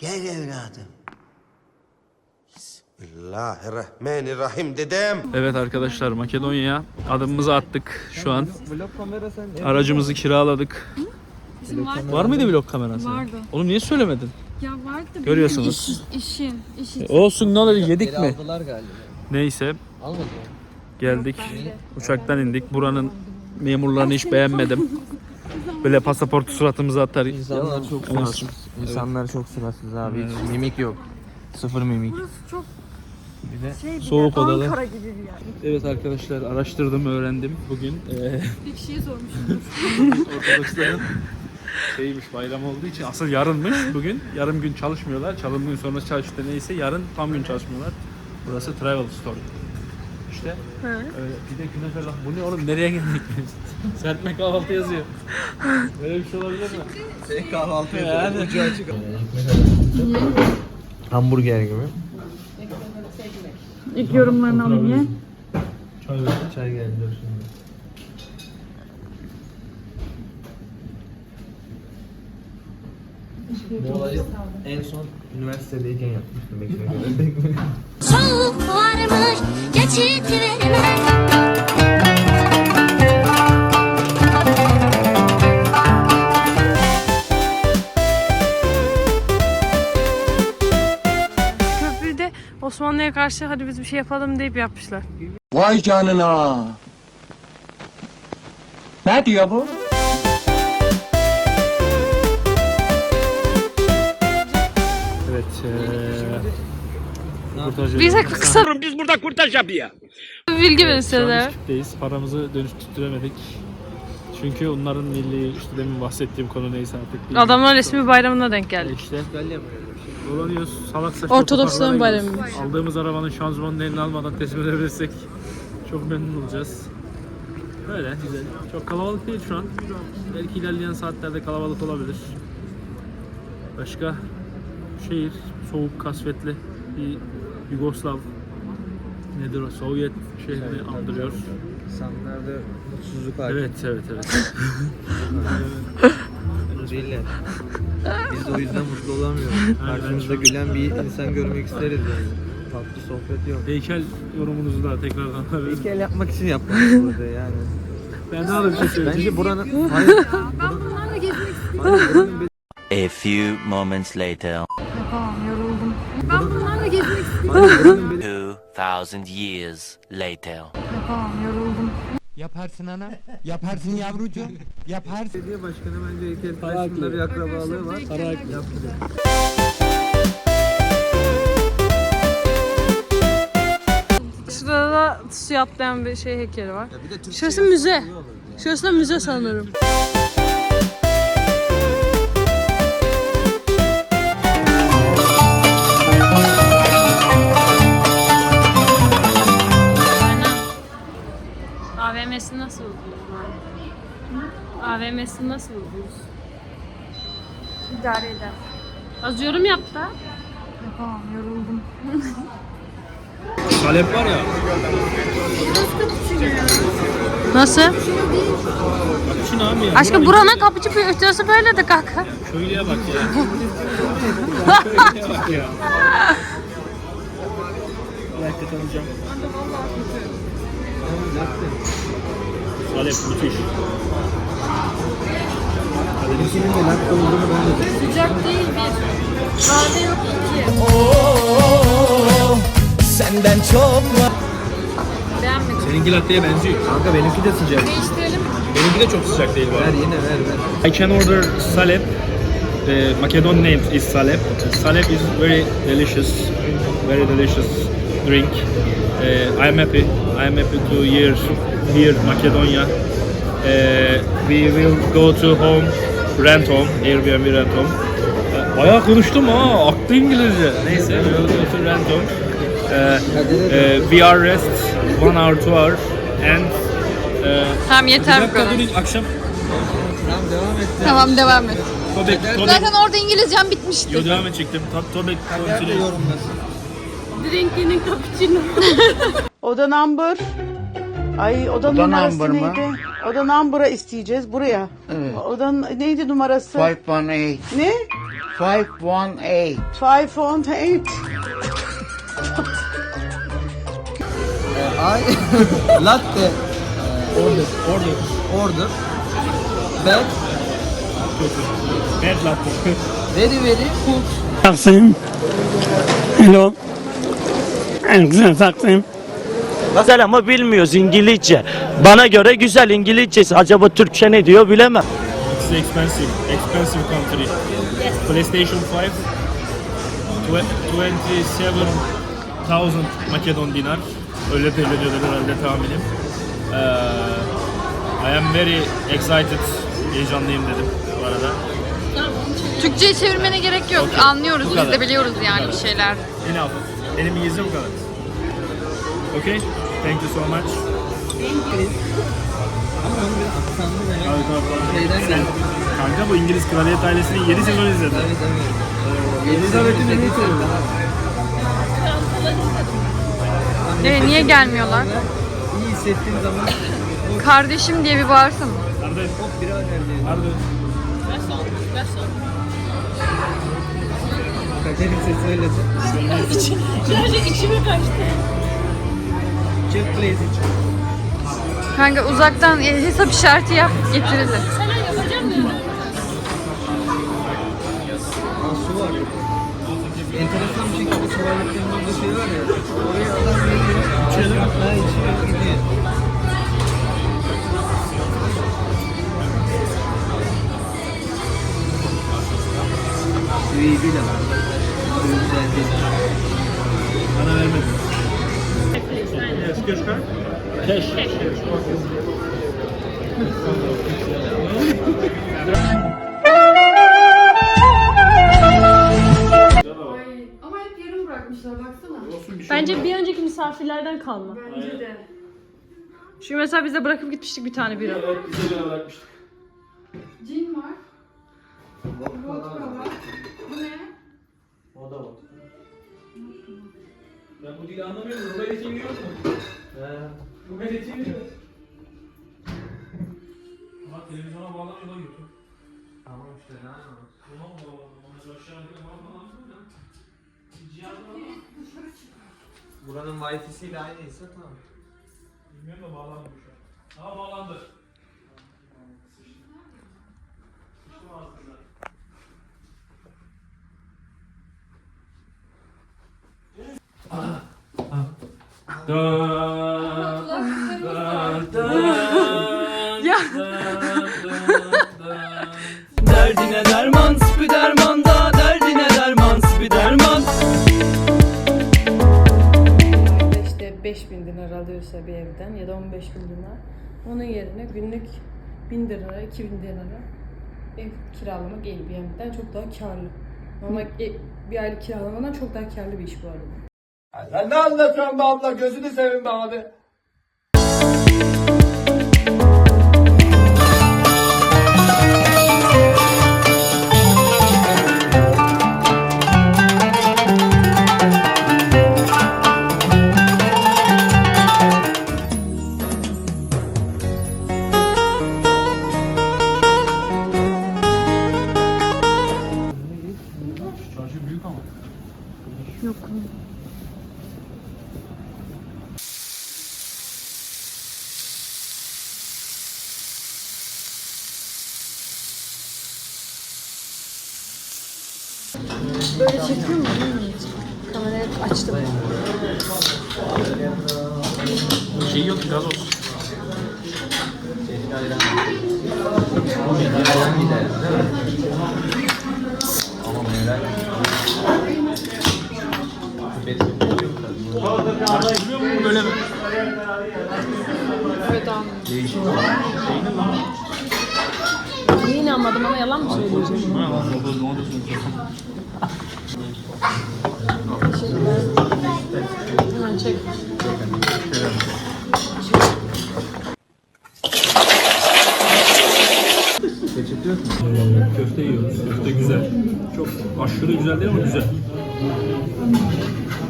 Gel evladım. Bismillahirrahmanirrahim dedem. Evet arkadaşlar Makedonya'ya adımımızı attık şu an. Aracımızı kiraladık. Var mıydı vlog kamerası? Vardı. Oğlum niye söylemedin? Ya vardı. Görüyorsunuz. iş- işim. işim. Olsun ne olur yedik mi? Galiba. Neyse Almadı geldik. Uçaktan indik. Buranın memurlarını hiç beğenmedim. Böyle pasaportu suratımıza atar. İnsanlar çok suratsız. İnsanlar çok suratsız abi. Hiç mimik yok. Sıfır mimik. Burası çok Bir de şey bir Soğuk yer, odalı. Ankara gibi bir yer. Evet arkadaşlar araştırdım öğrendim bugün. Ee, Bir kişiye sormuşum. Ortodoksların şeymiş bayram olduğu için asıl yarınmış bugün. Yarım gün çalışmıyorlar. Çalım gün sonrası çalıştı neyse yarın tam gün çalışmıyorlar. Burası Travel Store. İşte öyle bir de künefe bak bu ne oğlum nereye geldik biz? Serpme kahvaltı yazıyor. Böyle bir şey olabilir mi? Şey kahvaltı Yani. Ucu açık. Hamburger gibi. İlk yorumlarını alayım ya. Çay. Çay geldi dur şimdi. Bu olayı en son üniversitedeyken yapmıştım. Soğuk varmış geçit Köprüde Osmanlı'ya karşı hadi biz bir şey yapalım deyip yapmışlar. Vay canına Ne diyor bu? Evet. Ee, Bize kısa biz burada kurtaş yapıyor. Bilgi verin size. Türk'teyiz. Paramızı dönüştüremedik. Çünkü onların milli işte demin bahsettiğim konu neyse artık. bilmiyorum. Adamlar resmi bayramına denk geldik. İşte dolanıyoruz salak saçma Ortodoksların bayramı. gidiyoruz. Aldığımız arabanın şanzımanını eline almadan teslim edebilirsek çok memnun olacağız. Böyle güzel. Çok kalabalık değil şu an. Belki ilerleyen saatlerde kalabalık olabilir. Başka şehir soğuk kasvetli bir Yugoslav nedir o Sovyet şehrini andırıyor. İnsanlarda mutsuzluk hakim. Evet evet evet. Değiller. Biz de o yüzden mutlu olamıyoruz. Karşımızda gülen bir insan görmek isteriz yani. Tatlı sohbet yok. Heykel yorumunuzu da tekrardan alabilirim. Heykel yapmak için yapmadık burada yani. Ben daha da bir şey söyleyeceğim. Bence buranın... Hayır. Ben bunlarla gezmek istiyorum. A few moments later. Tamam yoruldum. Ben bunlarla gezmek istiyorum. 2000 years later. Tamam yoruldum. Yaparsın ana. Yaparsın yavrucuğum. Yaparsın. Belediye başkanı bence heykel taşında bir akrabalığı var. Yaptırıyor. Şurada da suya atlayan bir şey heykeli var. Şurası müze. Şurası da müze sanırım. AVM'si nasıl buldunuz? İdare eder. Az yorum yap da. Tamam yoruldum. Talep var ya. Nasıl? Şunu abi ya. Aşkım buranın kapıcı büyütüyorsa böyle de kanka. Köylüye bak ya. Köylüye bak ya. Bir tanıyacağım. Talep müthiş. İkinin de lakta olduğunu ben de Sıcak değil bir. Sade yok iki. Senden çok Beğenmedim. Seninki latte'ye benziyor. Kanka benimki de sıcak. Değiştirelim. Benimki de çok sıcak değil bu Ver arada. yine ver ver. I can order salep. The Macedon name is salep. Salep is very delicious, very delicious drink. Uh, I am happy. I am happy to hear here Macedonia. Uh, we will go to home, rent home, Airbnb rent home. Uh, bayağı konuştum ha, aktı İngilizce. Neyse, we will go to rent home. Uh, uh, we are rest one hour, two hour, and uh, Tamam yeter bu kadar. Akşam Tamam devam et. Tamam devam et. Tobek, Tobek, Zaten orada İngilizcem bitmişti. Yo devam edecektim. Tab Tobek Nerede continue. yorumlasın? Drinkinin cappuccino. Oda number. Ay oda, numarası neydi? Oda number'a isteyeceğiz buraya. Evet. Oda neydi numarası? 518. Ne? 518. 518. Ay latte Order, order. order. Bad, Bad latte. very very cool. Taksim. Hello. En güzel Taksim. Güzel ama bilmiyoruz İngilizce. Bana göre güzel İngilizcesi. Acaba Türkçe ne diyor bilemem. It's expensive, expensive country. PlayStation 5, twe- 27,000 Makedon dinar. Öyle söyleniyorlar herhalde tahminim. Ee, I am very excited. Heyecanlıyım dedim bu arada. Türkçe'ye çevirmene gerek yok. Okey. Anlıyoruz Bu biz kadar. de biliyoruz yani bir şeyler. Enough. Benim İngilizce bu kadar. Okay? Thank you so much. Ama onun bir aksanlı. Şeyden Sen- geldi. Kanka bu İngiliz kraliyet ailesinin 7 sezon izledi. Evet evet. Elizabeth'in en iyi niye gelmiyorlar? İyi hissettiğin zaman Kardeşim diye bir bağırsın. Arda, hop birader diye. Arda. Kaderin sesi öyle. Gerçekten içime kaçtı. Kanka uzaktan e, hesap işareti yap getirilir. Aa su var. Enteresan bir şekilde orada şey var ya. Misafirlerden kalma. Bence de. Şu mesela bize bırakıp gitmiştik bir tane bira. Evet, bize göre bırakmıştık. Cin var. Vodka var. Bu ne? O da var. Ben bu dili anlamıyorum. Rubayla TV yok mu? He. TV yok. Ama televizyona bağlanıyor da YouTube. Tamam işte ne yapalım. Tamam mı? Onu aşağı bir bağlanıyor Buranın wifi'siyle aynıysa tamam. Bilmiyorum da bağlanmıyor şu an. Ama bağlandı. Sıçtım. Ağzına. Ya. 5000 dinar alıyorsa bir evden ya da 15 bin dinar. Onun yerine günlük 1000 lira, 2000 dinara ev kiralamak Airbnb'den çok daha karlı. Normal e- bir aylık kiralamadan çok daha karlı bir iş bu arada. Sen ne anlatıyorsun be abla gözünü seveyim be abi. Şey yok biraz olsun. Karıştırıyor mu böyle mi? Evet anladım. Niye inanmadım ama yalan mı söyleyeceğim? Hemen çek. Köfte yiyoruz. Köfte güzel. Çok aşırı güzel değil ama güzel.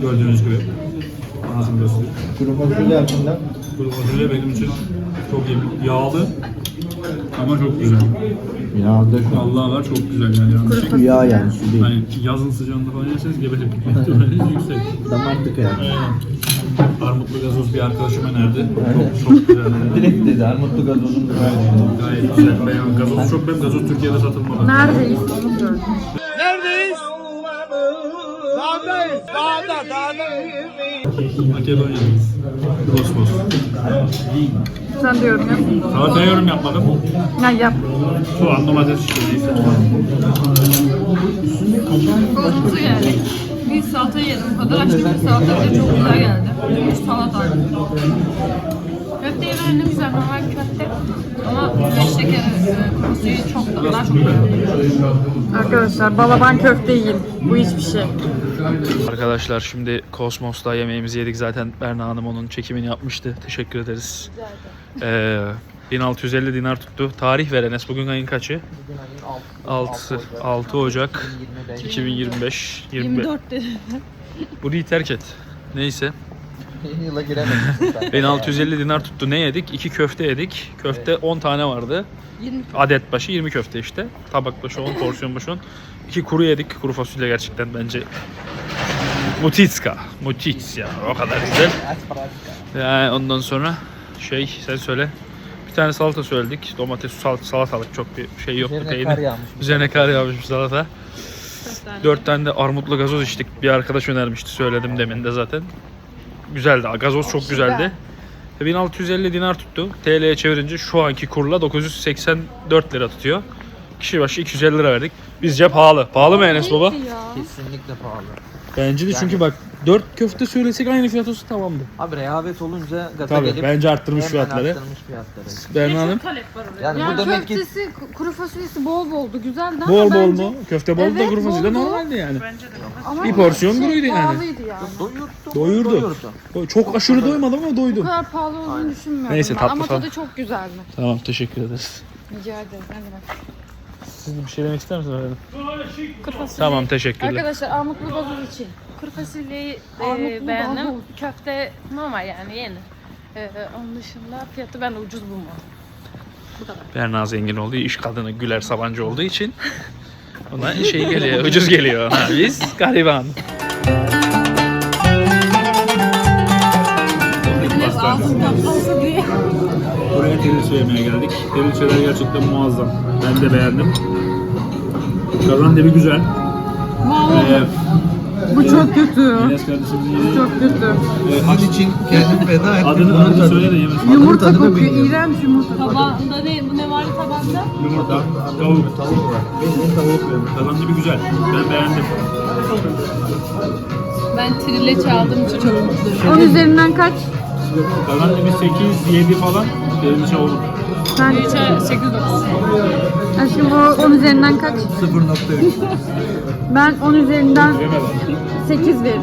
Gördüğünüz gibi. Ağzım gösteriyor. Kuru fasulye hakkında Kuru fasulye benim için çok iyi. Yağlı ama çok güzel. yağda şu Allah var çok güzel yani. yani. yağ yani su değil. Hani yazın sıcağında falan yerseniz gebelik yüksek. Damar tıkı yani. Aynen. Armutlu gazoz bir arkadaşım önerdi. Çok, çok güzel. Yani. Direkt dedi armutlu gazozun gayet Gayet güzel. Ben gazoz çok ben gazoz Türkiye'de satılmadı. Neredeyiz onu gördüm. Makedonya'dayız. Kosmos. Sen diyorum ya. Salataya yorum yapmadım. Ya yap. Soğan, domates işte neyse. Kosmosu geldik. Bir salata yedim. O kadar açtık bir salata bile çok güzel geldi. Bir salata. Köfteyi beğendim güzel normal köfte. Ama beş şekeri e, çok da daha çok beğendim. Arkadaşlar balaban köfte yiyin. Bu hiçbir şey. Arkadaşlar şimdi Kosmos'ta yemeğimizi yedik zaten Berna Hanım onun çekimini yapmıştı. Teşekkür ederiz. Ee, 1650 dinar tuttu. Tarih ver Enes. Bugün ayın kaçı? 6, 6 Ocak 2025. 25. 24 dedi. Burayı terk et. Neyse. Yeni yıla sen. 1650 dinar tuttu. Ne yedik? 2 köfte yedik. Köfte 10 tane vardı. 20 Adet başı 20 köfte işte. Tabak başı 10, porsiyon başı 10. İki kuru yedik. Kuru fasulye gerçekten bence Mutitska. Mutic ya. O kadar güzel. Yani ondan sonra şey sen söyle. Bir tane salata söyledik. Domates, sal salatalık çok bir şey yoktu. Üzerine peynir. kar yağmış. Üzerine kar yağmış bir salata. Dört tane de armutlu gazoz içtik. Bir arkadaş önermişti. Söyledim demin de zaten. Güzeldi. Gazoz çok güzeldi. Ve 1650 dinar tuttu. TL'ye çevirince şu anki kurla 984 lira tutuyor. Kişi başı 250 lira verdik. Bizce pahalı. Pahalı mı Enes baba? Kesinlikle pahalı. Bence de çünkü bak 4 köfte söylesek aynı fiyat olsa tamamdı. Abi rehavet olunca gaza Tabii gelip bence arttırmış hemen fiyatları. arttırmış fiyatları. Berna Hanım. talep var oraya. Yani Ya bu demek ki köftesi, kuru fasulyesi bol boldu. Güzeldi ama Bol bol bence... mu? Köfte bol da Evet, kuru fasulye bol bol. normaldi yani. Ama Bir porsiyon şey, kuruydu yani. Pahalıydı yani. doyurdu. Doyurdu. Çok aşırı doymadım ama Bu doydum. kadar pahalı olduğunu düşünmüyorum. Neyse, ben. tatlı Ama falan. tadı çok güzeldi. Tamam teşekkür ederiz. Rica ederim. Ne demek. Siz bir şey demek ister misiniz efendim? Kuru fasulye. Tamam teşekkürler. Arkadaşlar armutlu gazoz için. Kuru fasulyeyi Armutlu e, beğendim. gazoz. Köfte normal yani yeni. E, onun dışında fiyatı ben de ucuz bulmadım. Berna zengin olduğu iş kadını Güler Sabancı olduğu için ona şey geliyor, ucuz geliyor ona. Biz gariban. Buraya terilçe yemeye geldik. Terilçeler gerçekten muazzam. Ben de beğendim. Kazandibi güzel. Ee, Bu çok kötü. Enes kardeşimizin Çok kötü. Ee, Hal için kendim feda ettim. adını, adını tadı- söyle de yemesin. Yumurta tadını kokuyor. bilmiyorum. İğrenç yumurta. Tabağında ne, bu ne var tabağında? Yumurta, tavuk. Tavuk var. Bildiğin tavuk yiyorum. Kazandibi güzel. Ben beğendim. Ben trille çaldığım için çok mutluyum. 10 üzerinden kaç? Kazandibi 8, 7 falan. Benim için olur. Sen, 8-9. Aşkım o 10 üzerinden kaç? 0.3. Ben 10 üzerinden Bilemedim. 8 veririm.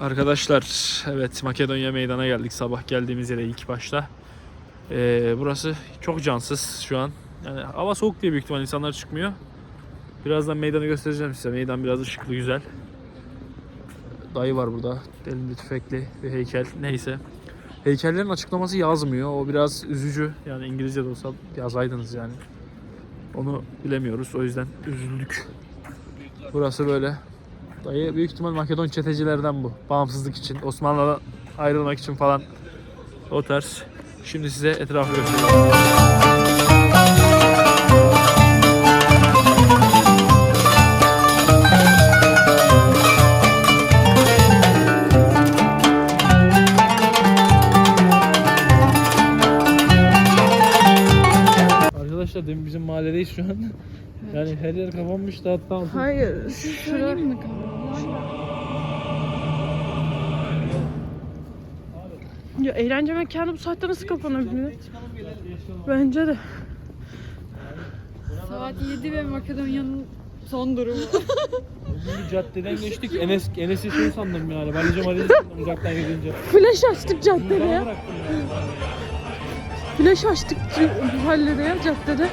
Arkadaşlar evet Makedonya meydana geldik sabah geldiğimiz yere ilk başta. Ee, burası çok cansız şu an. Yani hava soğuk diye büyük ihtimal insanlar çıkmıyor. Birazdan meydanı göstereceğim size. Meydan biraz ışıklı güzel. Dayı var burada. Elinde tüfekli bir heykel. Neyse. Heykellerin açıklaması yazmıyor. O biraz üzücü. Yani İngilizce de olsa yazaydınız yani. Onu bilemiyoruz. O yüzden üzüldük. Burası böyle. Dayı büyük ihtimal Makedon çetecilerden bu. Bağımsızlık için, Osmanlı'dan ayrılmak için falan o tarz. Şimdi size etrafı göstereyim. Arkadaşlar demin bizim mahalledeyiz şu an. Yani her yer kapanmıştı hatta. Hayır. Söyleyeyim mi? Ya eğlence mekanı bu saatte nasıl kapanabilir? Bence de. Saat 7 ve Makedonya'nın son durumu. Bir caddeden geçtik. Enes Enes'i şey sandım yani. Valice valice sandım uzaktan gidince. Flash açtık caddede ya. Flash açtık mahallede ya caddede.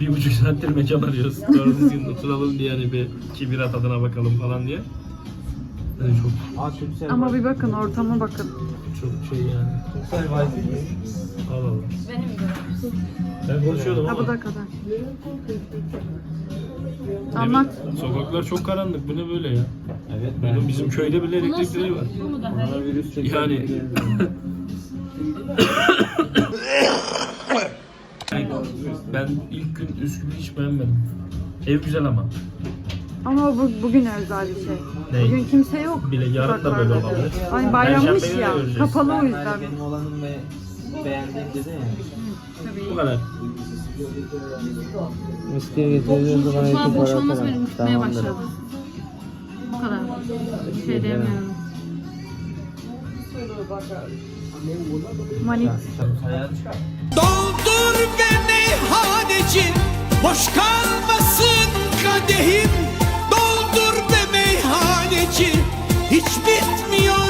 Bir buçuk saattir mekan arıyoruz. Doğru düzgün oturalım diye hani bir iki bira tadına bakalım falan diye. Yani çok Ama bir bakın ortama bakın. çok şey yani. Al al. Ben konuşuyordum Ha ama. bu da kadar. Anlat. Sokaklar çok karanlık. Bu ne böyle ya? Evet. Benim bizim köyde bile elektrik direği var. Yani ben ilk gün Üsküp'ü hiç beğenmedim. Ev güzel ama. Ama bu, bugün özel bir şey. Ne? Bugün kimse yok. Bile yarın da böyle sokaklarda. olabilir. Hani bayrammış Perşembeyi de ya. göreceğiz. Kapalı o yüzden. benim olanım ve beğendiğim dedi ya. Bu kadar. Eskiye getirdiğiniz zaman iki para atarım. Gitmeye başladı. Bu kadar. Bir şey diyemiyorum. Manik. Doldur be meyhaneci Boş kalmasın kadehim. Doldur be meyhaneci. Hiç bitmiyor